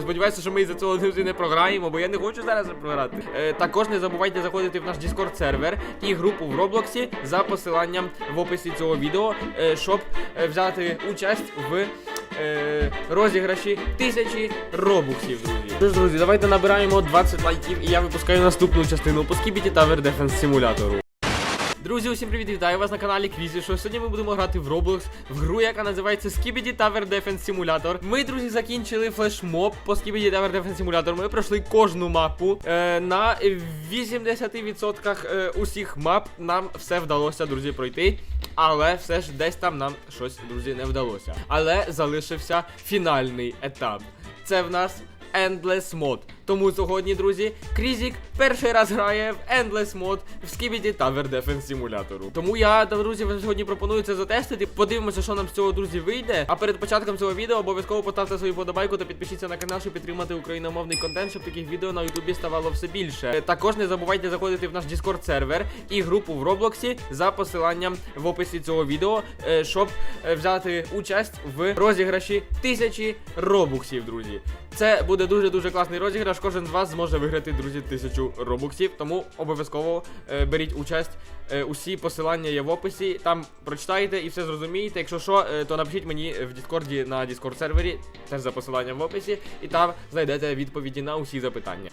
Сподіваюся, що ми за цього не програємо, бо я не хочу зараз програти. Е, також не забувайте заходити в наш Discord сервер і групу в Роблоксі за посиланням в описі цього відео, е, щоб е, взяти участь в е, розіграші тисячі робуксів, друзі. Тож, друзі, давайте набираємо 20 лайків, і я випускаю наступну частину по Skibidi Tower Defense симулятору. Друзі, усім привіт, вітаю вас на каналі Квізі. Що сьогодні ми будемо грати в Roblox в гру, яка називається Skibidi Tower Defense Simulator. Ми, друзі, закінчили флешмоб по Skibidi Tower Defense Simulator. Ми пройшли кожну мапу. Е, на 80% е, усіх мап нам все вдалося, друзі, пройти. Але все ж десь там нам щось, друзі, не вдалося. Але залишився фінальний етап. Це в нас Endless Mode. Тому сьогодні, друзі, Крізік перший раз грає в Endless Mode в Skibidi Tower Defense Simulator. Тому я, друзі, вам сьогодні пропоную це затестити. Подивимося, що нам з цього, друзі, вийде. А перед початком цього відео обов'язково поставте свою подобайку та підпишіться на канал, щоб підтримати україномовний контент, щоб таких відео на Ютубі ставало все більше. Е, Також не забувайте заходити в наш Discord сервер і групу в Роблоксі за посиланням в описі цього відео, е, щоб е, взяти участь в розіграші тисячі робуксів, друзі. Це буде дуже дуже класний розіграш. Кожен з вас зможе виграти, друзі, тисячу робуксів. Тому обов'язково е, беріть участь. Е, усі посилання є в описі. Там прочитаєте і все зрозумієте. Якщо що, е, то напишіть мені в Діскорді на Діскорд сервері, теж за посиланням в описі, і там знайдете відповіді на усі запитання.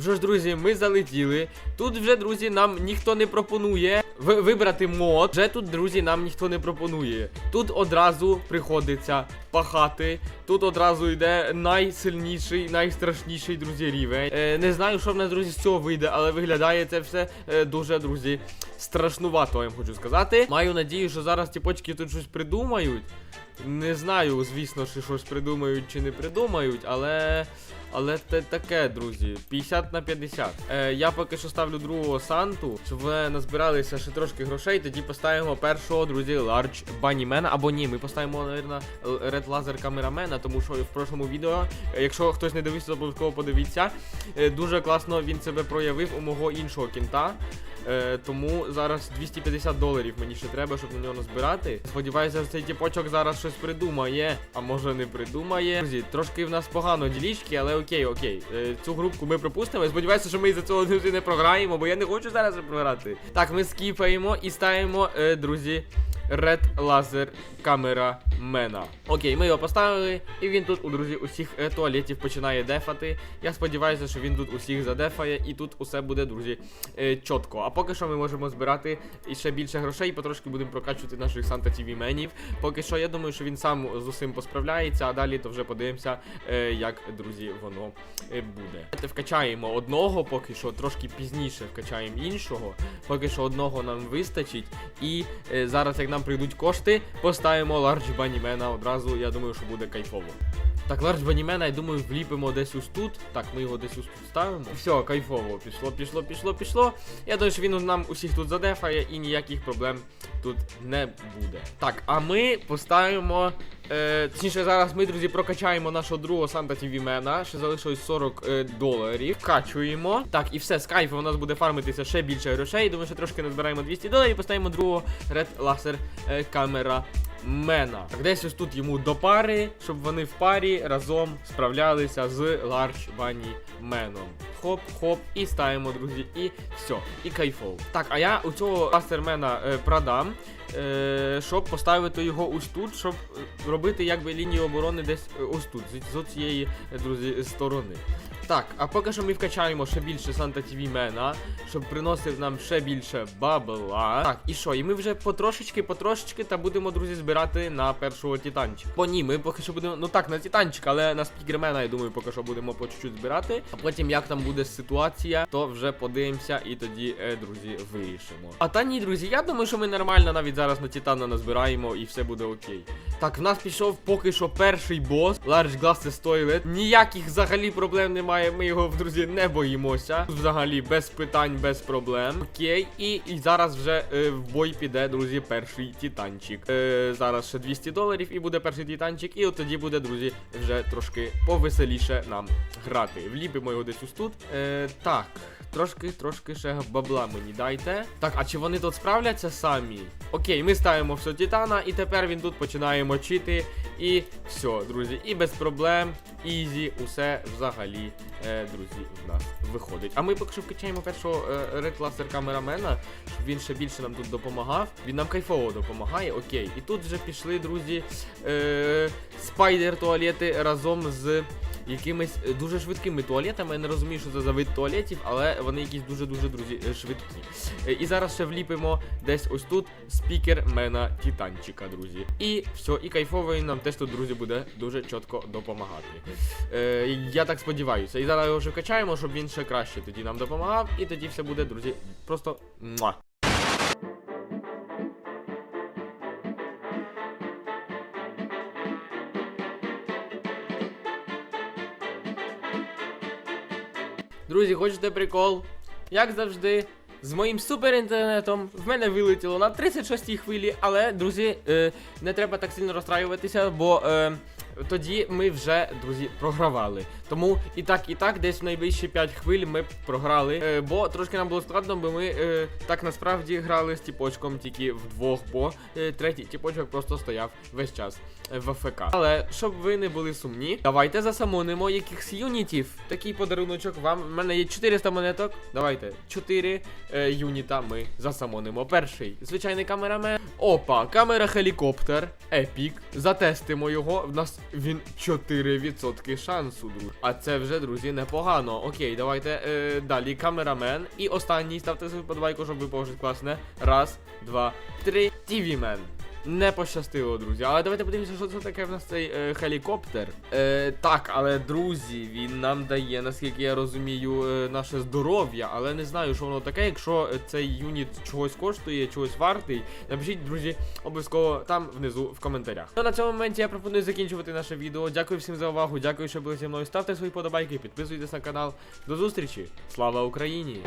Вже ж, друзі, ми залетіли. Тут вже, друзі, нам ніхто не пропонує вибрати мод. Вже тут, друзі, нам ніхто не пропонує. Тут одразу приходиться пахати. Тут одразу йде найсильніший, найстрашніший, друзі, рівень. Е, не знаю, що в нас, друзі, з цього вийде, але виглядає це все е, дуже, друзі, страшнувато, я вам хочу сказати. Маю надію, що зараз ті почки тут щось придумають. Не знаю, звісно, чи щось придумають чи не придумають, але. Але це таке, друзі, 50 на 50. Е, я поки що ставлю другого Санту, щоб ви назбиралися ще трошки грошей. Тоді поставимо першого, друзі, Large Bunnyman. Або ні, ми поставимо, мабуть, Red Laser Cameraman, тому що в прошлому відео, е, якщо хтось не дивився, то обов'язково подивіться. Е, дуже класно він себе проявив у мого іншого кінта. Е, тому зараз 250 доларів мені ще треба, щоб на нього назбирати. Сподіваюся, цей тіпочок зараз щось придумає. А може не придумає. Друзі, трошки в нас погано ділічки, але окей, окей. Е, цю групку ми пропустимо. Сподіваюся, що ми за цього друзі не програємо, бо я не хочу зараз програти. Так, ми скіпаємо і ставимо, е, друзі. Red Laser камера Мена. Окей, ми його поставили, і він тут у друзі усіх е, туалетів починає дефати. Я сподіваюся, що він тут усіх задефає, і тут усе буде, друзі, е, чітко. А поки що ми можемо збирати ще більше грошей, потрошки будемо прокачувати наших Санта TV менів. Поки що я думаю, що він сам з усім посправляється, а далі то вже подивимося, е, як, друзі, воно буде. Вкачаємо одного, поки що трошки пізніше вкачаємо іншого. Поки що одного нам вистачить. І зараз, як нам прийдуть кошти, поставимо Large банімена одразу. Я думаю, що буде кайфово. Так, Large Bunnyman, я думаю, вліпимо десь ось тут. Так, ми його десь ось тут ставимо. Все, кайфово. Пішло, пішло, пішло, пішло. Я думаю, що він нам усіх тут задефає і ніяких проблем тут не буде. Так, а ми поставимо. Е, точніше, зараз ми, друзі, прокачаємо нашого другого Санта TV Мена. Ще залишилось 40 е, доларів. Вкачуємо. Так, і все, з кайфу у нас буде фармитися ще більше грошей. Думаю, що трошки назбираємо 200 доларів і поставимо другого Red Laser е, камера. Мена. Так, десь ось тут йому до пари, щоб вони в парі разом справлялися з Large Bunny Меном. Хоп-хоп, і ставимо, друзі, і все, і кайфово. Так, а я у цього ластермена е, продам, е, щоб поставити його ось тут, щоб е, робити якби лінію оборони десь е, ось тут, з, з цієї, е, друзі, сторони. Так, а поки що ми вкачаємо ще більше Санта TV Мена, щоб приносив нам ще більше бабла. Так, і що? І ми вже потрошечки, потрошечки та будемо, друзі, збирати на першого титанчика. Бо ні, ми поки що будемо. Ну так, на титанчика, але на спікермена, я думаю, поки що будемо по чуть-чуть збирати. А потім, як там буде ситуація, то вже подивимося і тоді, е, друзі, вирішимо. А та ні, друзі, я думаю, що ми нормально навіть зараз на титана назбираємо і все буде окей. Так, в нас пішов поки що перший бос. Large Glasses Toilet. Ніяких взагалі проблем немає. Ми його, друзі, не боїмося. Тут взагалі без питань, без проблем. Окей, і, і зараз вже е, в бой піде, друзі, перший титанчик. Е, зараз ще 200 доларів і буде перший титанчик. І от тоді буде, друзі, вже трошки повеселіше нам грати. Вліпимо його десь тут. Е, так. Трошки, трошки ще бабла мені дайте. Так, а чи вони тут справляться самі? Окей, ми ставимо все Титана, і тепер він тут починає мочити. І все, друзі, і без проблем, ізі, усе взагалі, е, друзі, в нас виходить. А ми поки що вкачаємо першого е, рекласер камерамена, щоб він ще більше нам тут допомагав. Він нам кайфово допомагає, окей. І тут вже пішли, друзі, е, спайдер туалети разом з якимись е, дуже швидкими туалетами. Я не розумію, що це за вид туалетів, але вони якісь дуже-дуже, друзі, е, швидкі. Е, І зараз ще вліпимо десь ось тут спікер мена Титанчика, друзі. І все, і кайфовий нам теж тут, друзі, буде дуже чітко допомагати. Я так сподіваюся. І зараз його вже качаємо, щоб він ще краще тоді нам допомагав. І тоді все буде, друзі, просто. Друзі, хочете прикол? Як завжди, з моїм суперінтернетом в мене вилетіло на 36-й хвилі, але, друзі, е, не треба так сильно розстраюватися, бо е, тоді ми вже, друзі, програвали. Тому і так, і так, десь в найближчі 5 хвиль ми програли. Е, бо трошки нам було складно, бо ми е, так насправді грали з тіпочком тільки вдвох, бо е, третій тіпочок просто стояв весь час е, в АФК. Але щоб ви не були сумні, давайте засамонимо якихось юнітів. Такий подаруночок вам. У мене є 400 монеток. Давайте 4 е, юніта ми засамонимо. Перший звичайний камерамен. Опа, камера хелікоптер. Епік. Затестимо його. В нас він 4% шансу, друзі. А це вже, друзі, непогано. Окей, давайте е, далі. Камерамен. І останній ставте свою подбайку, щоб ви пожить класне. Раз, два, три. Тівімен. Не пощастило, друзі. Але давайте подивимося, що це таке в нас цей е, хелікоптер. Е, так, але друзі, він нам дає, наскільки я розумію, е, наше здоров'я. Але не знаю, що воно таке. Якщо е, цей юніт чогось коштує, чогось вартий, напишіть, друзі, обов'язково там внизу в коментарях. Ну на цьому моменті я пропоную закінчувати наше відео. Дякую всім за увагу. Дякую, що були зі мною. Ставте свої подобайки, підписуйтесь на канал. До зустрічі! Слава Україні!